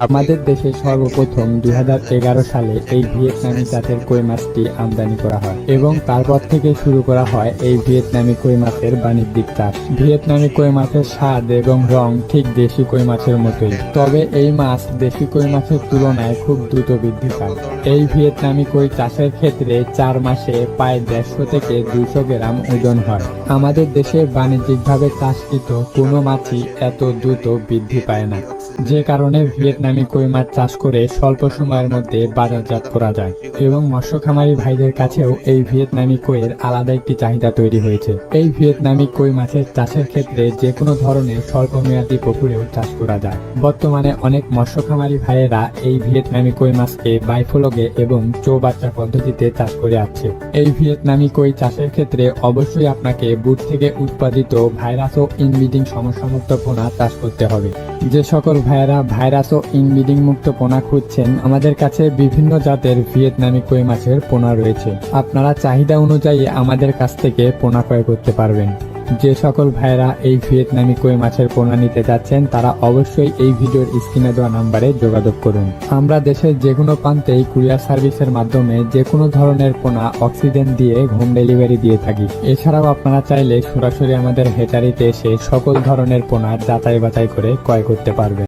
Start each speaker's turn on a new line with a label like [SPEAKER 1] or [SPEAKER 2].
[SPEAKER 1] আমাদের দেশে সর্বপ্রথম দু হাজার এগারো সালে এই ভিয়েতনামি জাতের কই মাছটি আমদানি করা হয় এবং তারপর থেকে শুরু করা হয় এই ভিয়েতনামি কই মাছের বাণিজ্যিক চাষ। ভিয়েতনামি কই মাছের স্বাদ এবং রং ঠিক দেশি কই মাছের মতোই, তবে এই মাছ দেশি কই মাছের তুলনায় খুব দ্রুত বৃদ্ধি পায়। এই ভিয়েতনামি কই চাষের ক্ষেত্রে চার মাসে প্রায় দেড়শো থেকে দুইশো গ্রাম ওজন হয়। আমাদের দেশে বাণিজ্যিকভাবে চাষকৃত কোনো মাছই এত দ্রুত বৃদ্ধি পায় না, যে কারণে ভিয়েতনামি কই মাছ চাষ করে স্বল্প সময়ের মধ্যে বাজারজাত করা যায়। এবং মৎস্য খামারি ভাইদের কাছেও এই ভিয়েতনামি কইয়ের আলাদা একটি চাহিদা তৈরি হয়েছে। এই ভিয়েতনামি কই মাছের চাষের ক্ষেত্রে যে কোনো ধরনের স্বল্প মেয়াদী পুকুরেও চাষ করা যায়। বর্তমানে অনেক মৎস্য খামারি ভাইয়েরা এই ভিয়েতনামি কই মাছকে বাইফোলগে এবং চৌবাচ্চা পদ্ধতিতে চাষ করে আসছে। এই ভিয়েতনামি কই চাষের ক্ষেত্রে অবশ্যই আপনাকে বুট থেকে উৎপাদিত ভাইরাস ও ইনব্রিডিং সমস্যামুক্ত পোনা চাষ করতে হবে। যে সকল ভাইয়েরা ভাইরাস ও ইনব্রিডিং মুক্ত পোনা খুঁজছেন আমাদের কাছে বিভিন্ন জাতের ভিয়েতনামি কই মাছের পোনা রয়েছে। আপনারা চাহিদা অনুযায়ী আমাদের কাছ থেকে পোনা ক্রয় করতে পারবেন। যে সকল ভাইয়েরা এই ভিয়েতনামি কই মাছের পোনা নিতে যাচ্ছেন, তারা অবশ্যই এই ভিডিওর স্ক্রিনে দেওয়া নাম্বারে যোগাযোগ করুন। আমরা দেশের যে কোনো প্রান্তেই কুরিয়ার সার্ভিসের মাধ্যমে যে কোনো ধরনের পোনা অক্সিজেন দিয়ে হোম ডেলিভারি দিয়ে থাকি। এছাড়াও আপনারা চাইলে সরাসরি আমাদের হেচারিতে এসে সকল ধরনের পোনা যাচাই বাছাই করে ক্রয় করতে পারবেন।